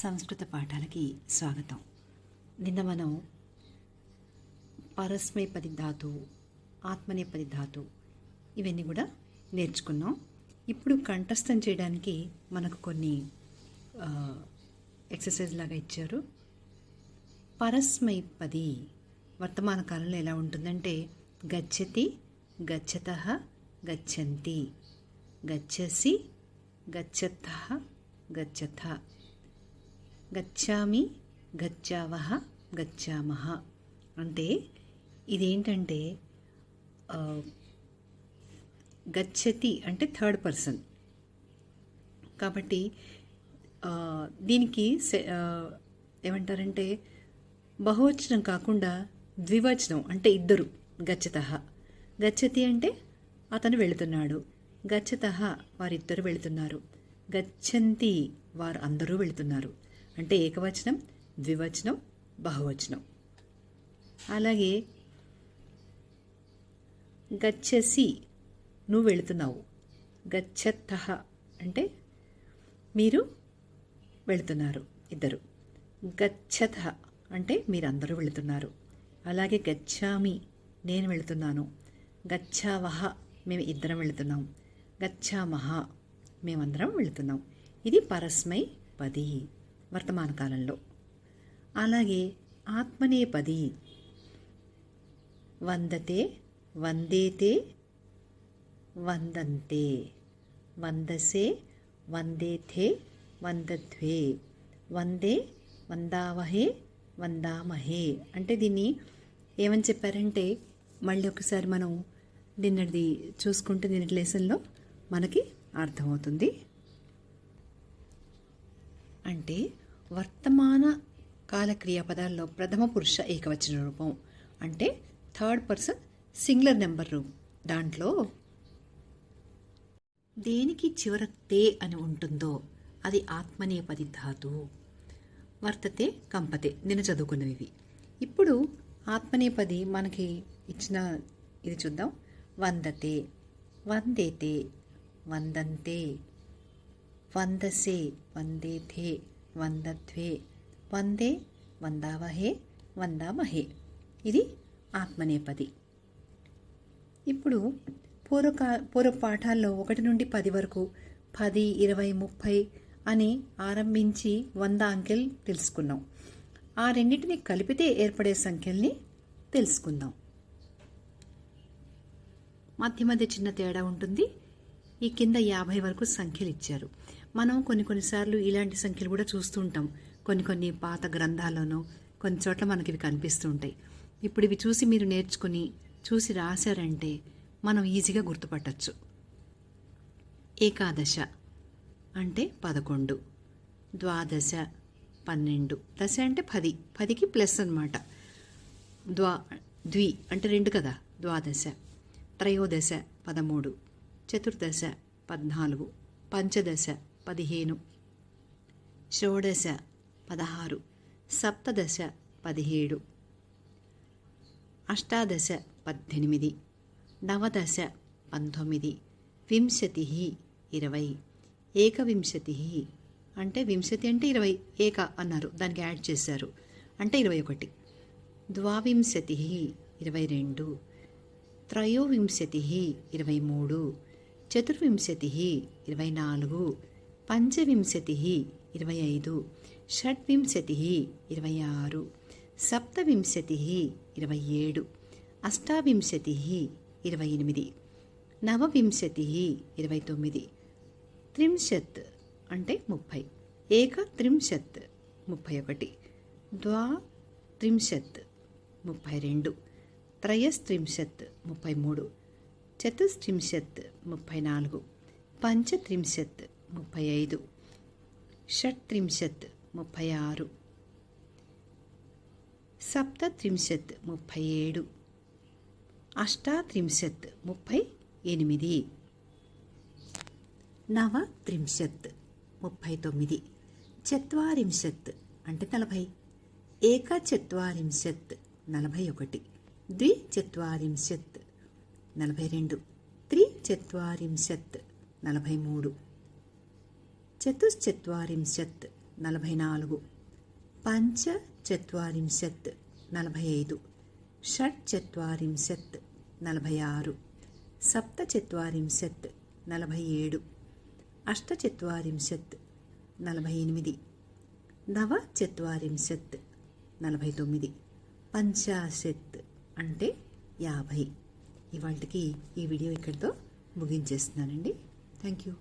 సంస్కృత పాఠాలకి స్వాగతం. నిన్న మనం పరస్మైపది ధాతు ఆత్మనేపది ధాతు ఇవన్నీ కూడా నేర్చుకున్నాం. ఇప్పుడు కంఠస్థం చేయడానికి మనకు కొన్ని ఎక్సర్సైజ్ లాగా ఇచ్చారు. పరస్మైపది వర్తమాన కాలంలో ఎలా ఉంటుందంటే గచ్చతి గచ్చత గచ్చంతి గచ్చసి గచ్చత గచ్చథ. గచ్చామి గచ్చావహ గచ్చామహ. అంటే ఇదేంటంటే గచ్చతి అంటే థర్డ్ పర్సన్. కాబట్టి దీనికి సె- ఏమంటారంటే బహువచనం కాకుండా ద్వివచనం అంటే ఇద్దరు గచ్చత. గచ్చతి అంటే అతను వెళుతున్నాడు. గచ్చత వారిద్దరు వెళుతున్నారు. గచ్చంతి వారు అందరూ వెళుతున్నారు. అంటే ఏకవచనం ద్వివచనం బహువచనం. అలాగే గచ్చసి నువ్వు వెళుతున్నావు. గచ్చత్త అంటే మీరు వెళుతున్నారు ఇద్దరు. గచ్చత అంటే మీరందరూ వెళుతున్నారు. అలాగే గచ్చామి నేను వెళుతున్నాను. గచ్చావహ మేము ఇద్దరం వెళుతున్నాం. గచ్చామహ మేమందరం వెళుతున్నాం. ఇది పరస్మై పది. వర్తమాన కాలంలో. అలాగే ఆత్మనేపది వందతే వందేతే వందంతే. వందసే వందేథే వందద్వే. వందే వందావహే వందామహే. అంటే దీన్ని ఏమని చెప్పారంటే మళ్ళీ ఒకసారి మనం నిన్నటిది చూసుకుంటే నిన్నటి లెసన్లో మనకి అర్థమవుతుంది. అంటే వర్తమాన కాల క్రియాపదాల్లో ప్రథమ పురుష ఏకవచన రూపం. అంటే థర్డ్ పర్సన్ సింగులర్ నెంబర్ రూపం దాంట్లో దేనికి చివర తే అని ఉంటుందో అది ఆత్మనేపది ధాతువు వర్తతే కంపతే. నిన్న చదువుకున్నవి ఇవి ఇప్పుడు ఆత్మనేపది మనకి ఇచ్చిన ఇది చూద్దాం. వందతే వందేతే వందంతే. వందసే వందేథే వందద్వే వందే వందావహే వందామహే. ఇది ఆత్మనేపది. ఇప్పుడు పూర్వకా పూర్వ పాఠాల్లో ఒకటి నుండి పది వరకు పది ఇరవై ముప్పై అని ఆరంభించి వంద అంకెలు తెలుసుకున్నాం. ఆ రెండింటిని కలిపితే ఏర్పడే సంఖ్యల్ని తెలుసుకుందాం. మధ్య మధ్య చిన్న తేడా ఉంటుంది. ఈ కింద యాభై వరకు సంఖ్యలు ఇచ్చారు మనం కొన్ని కొన్నిసార్లు ఇలాంటి సంఖ్యలు కూడా చూస్తూ ఉంటాం. కొన్ని కొన్ని పాత గ్రంథాల్లోనూ కొన్ని చోట్ల మనకి ఇవి కనిపిస్తూ ఉంటాయి. ఇప్పుడు ఇవి చూసి మీరు నేర్చుకుని చూసి రాశారంటే మనం ఈజీగా గుర్తుపట్టచ్చు. ఏకాదశ అంటే పదకొండు ద్వాదశ పన్నెండు. దశ అంటే పది. పదికి ప్లస్ అన్నమాట. ద్వా ద్వి అంటే రెండు కదా ద్వాదశ. త్రయోదశ పదమూడు. చతుర్దశ పద్నాలుగు పంచదశ పదిహేను షోడశ పదహారు సప్తదశ పదిహేడు అష్టాదశ పద్దెనిమిది నవదశ పంతొమ్మిది వింశతి ఇరవై ఏకవింశతి అంటే వింశతి అంటే ఇరవై ఏక అన్నారు దానికి యాడ్ చేశారు. అంటే ఇరవై ఒకటి. ద్వావింశతి ఇరవై రెండు త్రయోవింశతి ఇరవై మూడు చతుర్వింశతి ఇరవై నాలుగు పంచవింశతి ఇరవై ఐదు షడ్వింశతి ఇరవై ఆరు సప్తవింశతి ఇరవై ఏడు అష్టావింశతి ఇరవై ఎనిమిది నవవింశతి ఇరవై తొమ్మిది త్రింశత్ అంటే ముప్పై ఏక త్రింశత్ ముప్పై ఒకటి ద్వా త్రింశత్ ముప్పై రెండు త్రయస్త్రింశత్ ముప్పై మూడు చతుస్త్రింశత్ ముప్పై నాలుగు పంచత్రింశత్ ముప్పై ఐదు షట్త్రింశత్ ముప్పై ఆరు సప్తత్రింశత్ ముప్పై ఏడు అష్టాత్రింశత్ ముప్పై ఎనిమిది నవత్రింశత్ ముప్పై తొమ్మిది చత్వారింశత్ అంటే నలభై ఏకచత్వారింశత్ నలభై ఒకటి ద్విచత్వారింశత్ నలభై రెండు త్రి చత్వారింశత్ నలభై మూడు చతుశ్చత్వారింశత్ నలభై నాలుగు పంచ చత్వారింశత్ నలభై ఐదు షట్ చత్వారింశత్ నలభై ఆరు సప్త చత్వారింశత్ నలభై ఏడు అష్ట చత్వారింశత్ నలభై ఎనిమిది నవ చత్వారింశత్ నలభై తొమ్మిది పంచాశత్ అంటే యాభై. ఇవాళకి ఈ వీడియో ఇక్కడితో ముగించేస్తున్నానండి. Thank you